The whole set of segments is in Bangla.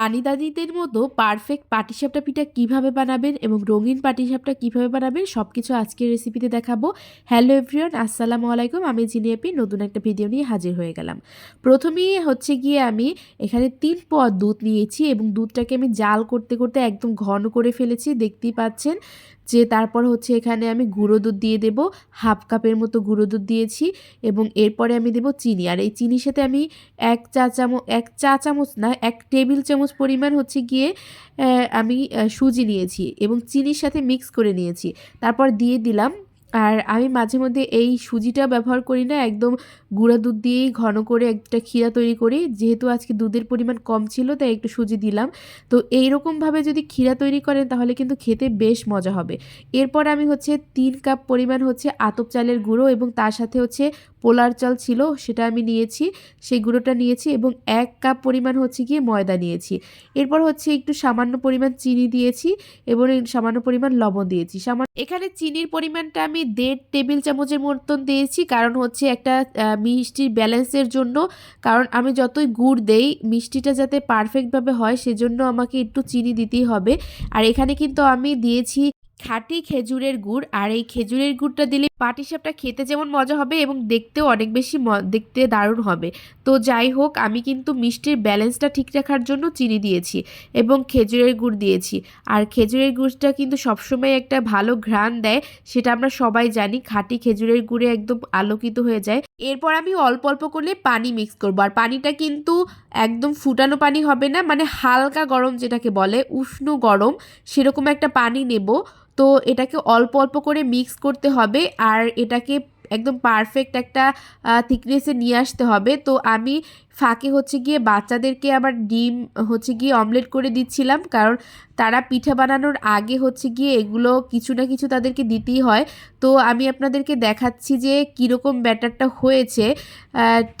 নানি দাদিদের মতো পারফেক্ট পাটিসাপটা পিঠা কীভাবে বানাবেন এবং রঙিন পাটিসাপটা কীভাবে বানাবেন সব কিছু আজকের রেসিপিতে দেখাবো। হ্যালো এভরিওয়ান আসসালামু আলাইকুম। আমি জিনিয়াপি, নতুন একটা ভিডিও নিয়ে হাজির হয়ে গেলাম। প্রথমেই হচ্ছে গিয়ে আমি এখানে তিন পোয়া দুধ নিয়েছি এবং দুধটাকে আমি জাল করতে করতে একদম ঘন করে ফেলেছি। দেখতেই পাচ্ছেন যে তারপর হচ্ছে এখানে আমি গুঁড়ো দুধ দিয়ে দেব, হাফ কাপের মতো গুঁড়ো দুধ দিয়েছি এবং এরপরে আমি দেব চিনি। আর এই চিনির সাথে আমি এক চা চামচ এক চা চামচ না, এক টেবিল চামচ পরিমাণ হচ্ছে গিয়ে আমি সুজি নিয়েছি এবং চিনির সাথে মিক্স করে নিয়েছি। তারপর দিয়ে দিলাম আর আমি মাঝে মধ্যে এই সুজিটা ব্যবহার করি না, একদম গুঁড়া দুধ দিয়েই ঘন করে একটা ক্ষীরা তৈরি করি। যেহেতু আজকে দুধের পরিমাণ কম ছিল, তাই একটু সুজি দিলাম। তো এই এইরকমভাবে যদি ক্ষীরা তৈরি করেন, তাহলে কিন্তু খেতে বেশ মজা হবে। এরপর আমি হচ্ছে তিন কাপ পরিমাণ হচ্ছে আতপ চালের গুঁড়ো এবং তার সাথে হচ্ছে পোলার চাল ছিল, সেটা আমি নিয়েছি। সেই গুঁড়োটা নিয়েছি এবং এক কাপ পরিমাণ হচ্ছে গিয়ে ময়দা নিয়েছি। এরপর হচ্ছে একটু সামান্য পরিমাণ চিনি দিয়েছি এবং সামান্য পরিমাণ লবণ দিয়েছি। সামান্য এখানে চিনির পরিমাণটা আমি দেড় টেবিল চামচের মতন দিয়েছি, কারণ হচ্ছে একটা মিষ্টির ব্যালেন্সের জন্য। কারণ আমি যতই গুড় দেই, মিষ্টিটা যাতে পারফেক্টভাবে হয়, সেজন্য আমাকে একটু চিনি দিতেই হবে। আর এখানে কিন্তু আমি দিয়েছি খাঁটি খেজুরের গুড়, আর এই খেজুরের গুড়টা দিলে পাটিসাপটা খেতে যেমন মজা হবে এবং দেখতেও অনেক বেশি দেখতে দারুণ হবে। তো যাই হোক, আমি কিন্তু মিষ্টির ব্যালেন্সটা ঠিক রাখার জন্য চিনি দিয়েছি এবং খেজুরের গুড় দিয়েছি। আর খেজুরের গুড়টা কিন্তু সবসময় একটা ভালো ঘ্রাণ দেয়, সেটা আমরা সবাই জানি, খাঁটি খেজুরের গুড়ে একদম আলোকিত হয়ে যায়। এরপর আমি অল্প অল্প করে পানি মিক্স করব। আর পানিটা কিন্তু একদম ফুটানো পানি হবে না মানে হালকা গরম যেটাকে বলে, উষ্ণ গরম, সেরকম একটা পানি নেব। তো এটাকে অল্প অল্প করে মিক্স করতে হবে আর এটাকে একদম পারফেক্ট একটা থিকনেসে নিয়ে আসতে হবে। তো আমি ফাঁকে হচ্ছে গিয়ে বাচ্চাদেরকে আবার ডিম হচ্ছে গিয়ে অমলেট করে দিচ্ছিলাম, কারণ তারা পিঠা বানানোর আগে হচ্ছে গিয়ে এগুলো কিছু না কিছু তাদেরকে দিতেই হয়। তো আমি আপনাদেরকে দেখাচ্ছি যে কীরকম ব্যাটারটা হয়েছে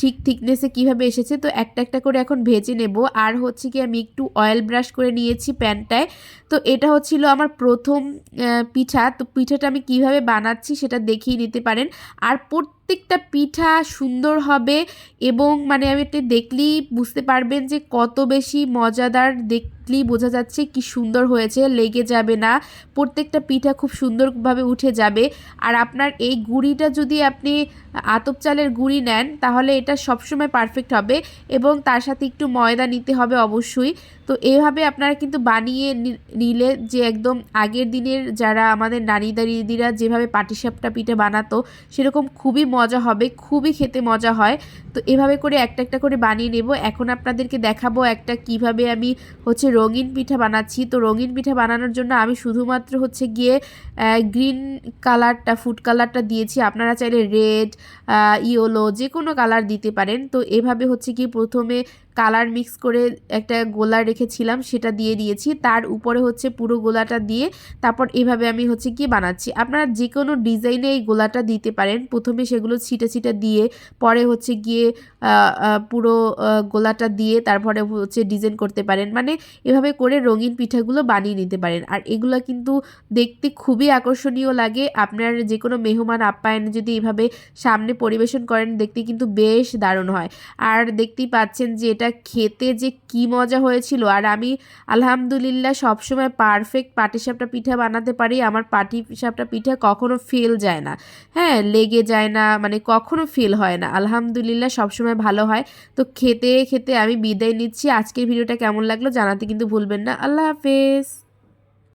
ঠিক থিকনেসে কীভাবে এসেছে। তো একটা একটা করে এখন ভেজে নেব। আর হচ্ছে কি আমি একটু অয়েল ব্রাশ করে নিয়েছি প্যানটায়। তো এটা হচ্ছিল আমার প্রথম পিঠা। তো পিঠাটা আমি কীভাবে বানাচ্ছি সেটা দেখিয়ে নিতে পারেন। আর প্রত্যেকটা পিঠা সুন্দর হবে এবং মানে আমি এটা দেখলেই বুঝতে পারবেন যে কত বেশি মজাদার দেখলেই বোঝা যাচ্ছে কি সুন্দর হয়েছে, লেগে যাবে না। প্রত্যেকটা পিঠা খুব সুন্দরভাবে উঠে যাবে। আর আপনার এই গুঁড়িটা যদি আপনি আতপ চালের গুঁড়ি নেন, তাহলে এটা সবসময় পারফেক্ট হবে এবং তার সাথে একটু ময়দা নিতে হবে অবশ্যই। তো এইভাবে আপনারা কিন্তু বানিয়ে নিলে যে একদম আগের দিনের যারা আমাদের নানি দাদিরা যেভাবে পাটিসাপটা পিঠে বানাতো, সেরকম খুবই মজা হবে, খুবই খেতে মজা হয়। তো এভাবে করে একটা একটা করে বানিয়ে নেব। এখন আপনাদেরকে দেখাবো একটা কীভাবে আমি হচ্ছে রঙিন পিঠা বানাচ্ছি। তো রঙিন পিঠা বানানোর জন্য আমি শুধুমাত্র হচ্ছে গিয়ে গ্রিন কালারটা ফুড কালারটা দিয়েছি। আপনারা চাইলে রেড ইয়েলো যে কোনো কালার দিতে পারেন। তো এভাবে হচ্ছে কি প্রথমে কালার মিক্স করে একটা গোলা রেখেছিলাম, সেটা দিয়ে দিয়েছি। তার উপরে হচ্ছে পুরো গোলাটা দিয়ে তারপর এভাবে আমি হচ্ছে কি বানাচ্ছি। আপনারা যে কোনো ডিজাইনে এই গোলাটা দিতে পারেন। প্রথমে সেগুলো ছিটা ছিটা দিয়ে, পরে হচ্ছে গিয়ে পুরো গোলাটা দিয়ে তারপরে হচ্ছে ডিজাইন করতে পারেন। মানে এভাবে করে রঙিন পিঠাগুলো বানিয়ে নিতে পারেন। আর এগুলো কিন্তু দেখতে খুবই আকর্ষণীয় লাগে। আপনার যে কোনো মেহমান আপ্যায়ন যদি এভাবে সামনে পরিবেশন করেন, দেখতে কিন্তু বেশ দারুণ হয়। আর দেখতেই পাচ্ছেন যে এটা খেতে যে কি মজা হয়েছিল। আর আমি আলহামদুলিল্লাহ সবসময় পারফেক্ট পাটিসাপটা পিঠা বানাতে পারি। আমার পাটিসাপটা পিঠা কখনো ফেল যায় না। হ্যাঁ লেগে যায় না মানে কখনো ফেল হয় না। আলহামদুলিল্লাহ সবসময় ভালো হয়। তো খেতে খেতে আমি বিদায় নিচ্ছি। আজকের ভিডিওটা কেমন লাগল জানাতে কিন্তু ভুলবেন না। আল্লাহ হাফেজ।